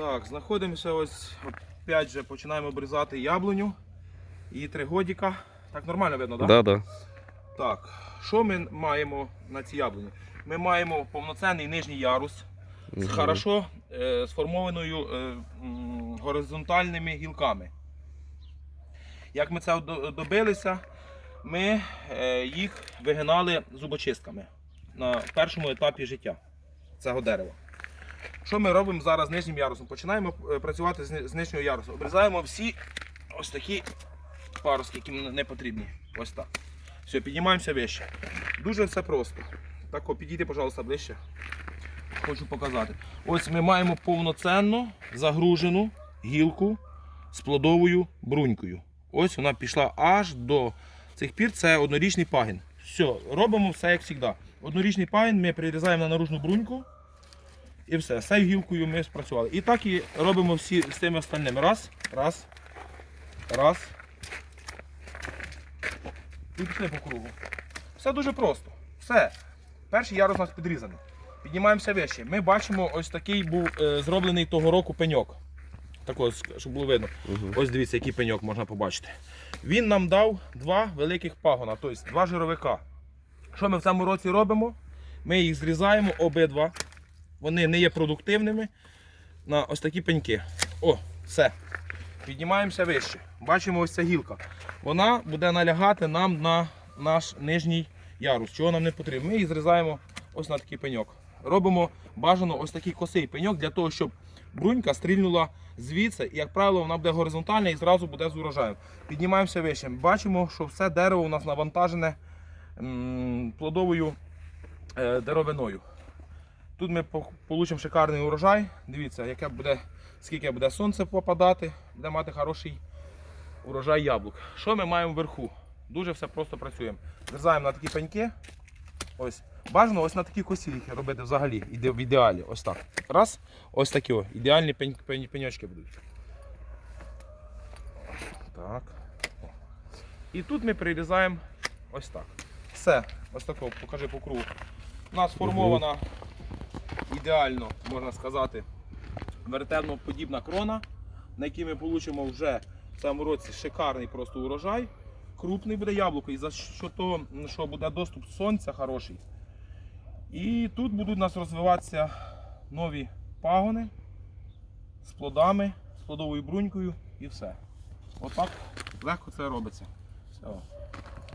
Так, знаходимося ось, опять же, починаємо обрізати яблуню. Її три годіка. Так нормально видно, так? Да, да. Так, що ми маємо на цій яблуні? Ми маємо повноцінний нижній ярус з хорошо е, сформованою е, м, горизонтальними гілками. Як ми це добилися, ми е, їх вигинали зубочистками на першому етапі життя цього дерева. Що ми робимо зараз з нижнім ярусом? Починаємо е, працювати з нижнього ярусу. Обрізаємо всі ось такі паруски, які не потрібні. Ось так. Все, піднімаємося вище. Дуже все просто. Так, о, підійди, пожалуйста, ближче. Хочу показати. Ось ми маємо повноцінно загружену гілку з плодовою брунькою. Ось вона пішла аж до цих пір. Це однорічний пагін. Все, робимо все як завжди. Однорічний пагін ми прирізаємо на наружну бруньку. І все, з цією гілкою ми спрацювали. І так і робимо всі з тими остальними. Раз, раз, раз. І пішли по кругу. Все дуже просто. Все. Перший ярус у нас підрізаний. Піднімаємося вище. Ми бачимо, ось такий був е, зроблений того року пеньок. Так ось, щоб було видно. Мгм. Ось дивіться, який пеньок можна побачити. Він нам дав два великих пагона, тобто два жировика. Що ми в цьому році робимо? Ми їх зрізаємо обидва. Вони не є продуктивними на ось такі пеньки. О, все. Піднімаємося вище. Бачимо ось ця гілка. Вона буде налягати нам на наш нижній ярус, чого нам не потрібно. Ми їх зрізаємо ось на такий пеньок. Робимо бажано ось такий косий пеньок для того, щоб брунька стрільнула звідси, і, як правило, вона буде горизонтальна і зразу буде з урожаєм. Піднімаємося вище. Бачимо, що все дерево у нас навантажене плодовою е, деревиною. Тут ми отримаємо шикарний урожай. Дивіться, яке буде, скільки буде сонце попадати, буде мати хороший урожай яблук. Що ми маємо вверху? Дуже все просто працюємо. Зрізаємо на такі пеньки. Ось. Бажано ось на такі косілки робити взагалі в ідеалі. Ось так. Раз. Ось такі о, ідеальні пень, пень, пеньочки будуть. Так. О. І тут ми прирізаємо ось так. Все. Ось такого, покажи по кругу. У нас сформована ідеально, можна сказати, вертебно-подібна крона, на якій ми отримаємо вже в цьому році шикарний просто урожай. Крупний буде яблуко, і за що того, що буде доступ сонця хороший. І тут будуть у нас розвиватися нові пагони з плодами, з плодовою брунькою і все. Отак легко це робиться. Все.